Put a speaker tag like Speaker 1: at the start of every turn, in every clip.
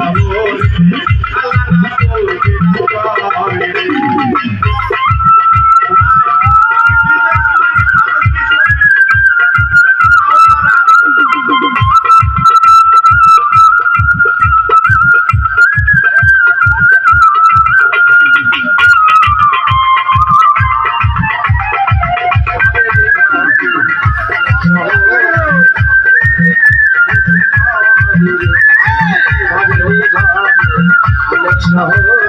Speaker 1: amor আল্লাহ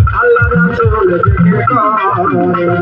Speaker 1: করে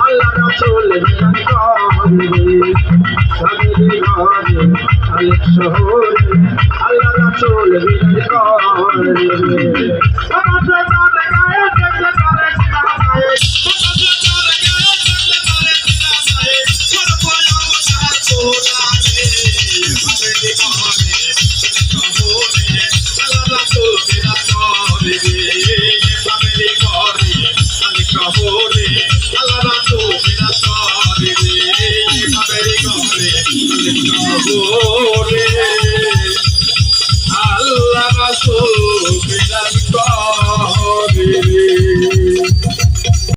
Speaker 1: আল্লাহ রাসূল আল্লাহ রাসূল আল্লাহ রাসূল বিদান কর।